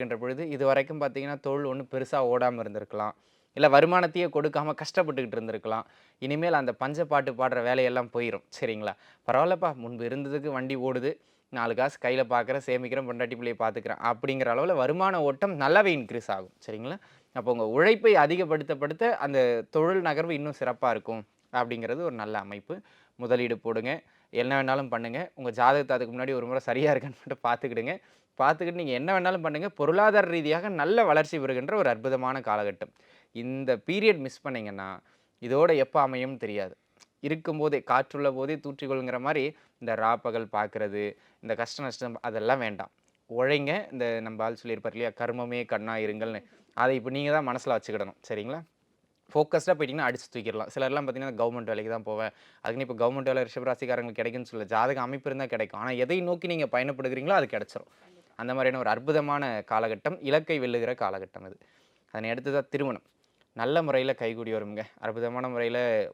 இருக்கின்ற பொழுது இது வரைக்கும் பார்த்தீங்கன்னா தொழில் ஒன்றும் பெருசாக ஓடாமல் இருந்திருக்கலாம். இல்லை வருமானத்தையே கொடுக்காம கஷ்டப்பட்டுக்கிட்டு இருந்திருக்கலாம். இனிமேல் அந்த பஞ்ச பாட்டு பாடுற வேலையெல்லாம் போயிடும் சரிங்களா? பரவாயில்லப்பா. முன்பு இருந்ததுக்கு வண்டி ஓடுது. நாலு காசு கையில் பார்க்குறேன் சேமிக்கிறேன் பொண்டாட்டி பிள்ளையை பார்த்துக்கிறேன் அப்படிங்கிற அளவில் வருமான ஓட்டம் நல்லாவே இன்க்ரீஸ் ஆகும். சரிங்களா? அப்போ உங்கள் உழைப்பை அதிகப்படுத்தப்படுத்த அந்த தொழில் நகர்வு இன்னும் சிறப்பாக இருக்கும். அப்படிங்கிறது ஒரு நல்ல அமைப்பு. முதலீடு போடுங்க. என்ன வேணாலும் பண்ணுங்கள் உங்கள் ஜாதகத்தை அதுக்கு முன்னாடி ஒரு முறை சரியாக இருக்கான்னு மட்டும் பார்த்துக்கிடுங்க. பார்த்துக்கிட்டு நீங்கள் என்ன வேணாலும் பண்ணுங்கள் பொருளாதார ரீதியாக நல்ல வளர்ச்சி பெறுகின்ற ஒரு அற்புதமான காலகட்டம். இந்த பீரியட் மிஸ் பண்ணிங்கன்னா இதோட எப்போ அமையும் தெரியாது. இருக்கும்போதே காற்றுள்ள போதே தூற்றிக்கொள்ங்கிற மாதிரி இந்த ராப்பகல் பார்க்குறது இந்த கஷ்ட நஷ்டம் அதெல்லாம் வேண்டாம். உழைங்க. இந்த நம்ம ஆள் சொல்லியிருப்பார் இல்லையா? கர்மமே கண்ணா இருங்கள்னு. அதை இப்போ நீங்கள் தான் மனசில் வச்சுக்கிடணும். சரிங்களா? ஃபோக்கஸ்டாக போயிட்டீங்கன்னா அடிச்சு தூக்கிடலாம். சிலர்லாம் பார்த்தீங்கன்னா கவர்மெண்ட் வேலைக்கு தான் போவேன். அதுக்குன்னு இப்போ கவர்மெண்ட் வேலை ரிஷபராசிக்காரங்களுக்கு கிடைக்குன்னு சொல்ல ஜாதக அமைப்பு இருந்தால் கிடைக்கும். ஆனால் எதை நோக்கி நீங்கள் பயணப்படுகிறீங்களோ அது கிடச்சிரும். அந்த மாதிரியான ஒரு அற்புதமான காலகட்டம் இலக்கை வெல்லுகிற காலகட்டம் அது. அதனை அடுத்ததாக திருமணம். நல்ல முறையில் கைகூடி வருங்க. அற்புதமான முறையில்